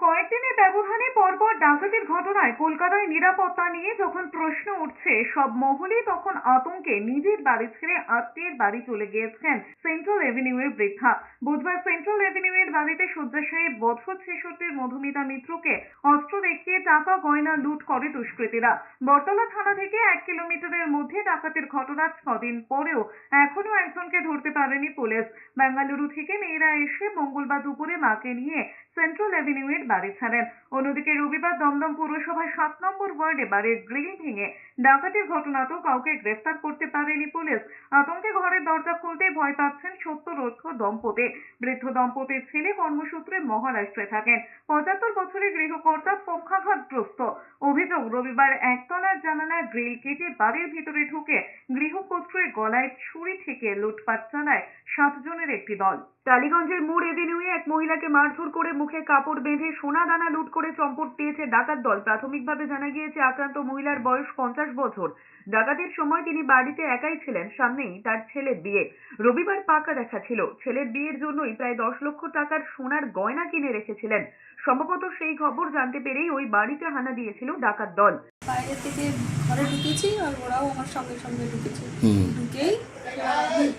কয়েকদিনের ব্যবধানে পরপর ডাকাতির ঘটনায় কলকাতায় নিরাপত্তা নিয়ে যখন প্রশ্ন উঠছে, সব মহলেই তখন আতঙ্কে নিজের বাড়ি ছেড়ে আত্মীয়ের বাড়ি চলে গিয়েছেন সেন্ট্রাল এভিনিউয়ের বৃদ্ধা। বুধবার সেন্ট্রাল এভিনিউয়ের বাড়িতে শয্যাশায়ী বছর ছেষট্টির মধুমিতা মিত্রকে অস্ত্র দেখিয়ে টাকা গয়না লুট করে দুষ্কৃতীরা। বটতলা থানা থেকে এক কিলোমিটারের মধ্যে ডাকাতির ঘটনা ছদিন পরেও এখনও একজনকে ধরতে পারেনি পুলিশ। বেঙ্গালুরু থেকে মেয়েরা এসে মঙ্গলবার দুপুরে মাকে নিয়ে সেন্ট্রাল অ্যাভিনিউয়ের বাড়ি ছাড়েন। অন্যদিকে রবিবার দমদম পুরসভার সাত নম্বর ওয়ার্ডে বাড়ির গ্রিল ভেঙে ডাকাতির ঘটনাতেও কাউকে গ্রেফতার করতে পারেনি পুলিশ। আতঙ্কে ঘরের দরজা খুলতে ভয় পাচ্ছেন সত্যরোধ দম্পতি। বৃদ্ধ দম্পতির ছেলে কর্মসূত্রে মহারাষ্ট্রে থাকেন। পঁচাত্তর বছরের গৃহকর্তা পক্ষাঘাতগ্রস্ত অভিযোগ, রবিবার একতলার জানালার গ্রিল কেটে বাড়ির ভিতরে ঢুকে গৃহকর্ত্রীর গলায় ছুরি থেকে লুটপাট চালায় সাতজনের একটি দল। টালিগঞ্জের মোড় এভিনিউয়ে এক মহিলাকে মারধর করে মুখে কাপড় বেঁধে সোনা দানা লুট করে চম্পট দিয়েছে ডাকাত দল। প্রাথমিকভাবে জানা গিয়েছে, আক্রান্ত মহিলার বয়স পঞ্চাশ বছর। ডাকাতির সময় তিনি বাড়িতে একাই ছিলেন, সামনেই তার ছেলের বিয়ে। রবিবার পাকা দেখা ছিল। ছেলের বিয়ের জন্যই প্রায় দশ লক্ষ টাকার সোনার গয়না কিনে রেখেছিলেন। সম্ভবত সেই খবর জানতে পেরেই ওই বাড়িতে হানা দিয়েছিল ডাকাত দল। বাইরে থেকে ঘরে ঢুকেছি আর ওরাও আমার সঙ্গে সঙ্গে ঢুকেছে। ঢুকেই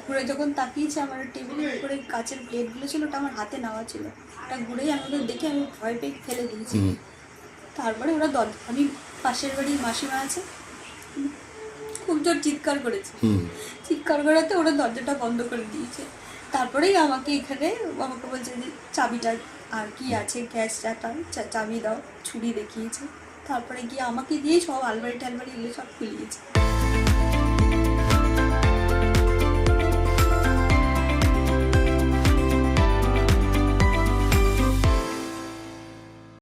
ঘুরে যখন তাকিয়েছে আমার টেবিলের উপরে কাচের প্লেটগুলো ছিল ওটা আমার হাতে নেওয়া ছিল। ওটা ঘুরেই আমি ওদের দেখে আমি ভয় পেয়ে ফেলে দিয়েছি। তারপরে ওরা দর আমি পাশের বাড়ির মাসিমা আছে। খুব জোর চিৎকার করেছে। চিৎকার করাতে ওরা দরজাটা বন্ধ করে দিয়েছে। তারপরেই আমাকে এখানে আমাকে বলছে যে চাবিটা আর কি আছে? গ্যাস চাটা চাবি দাও ছুরি দেখিয়েছে। তারপরে গিয়ে আমাকে দিয়ে সব আলমারি টালমারি এগুলো সব খুলিয়েছে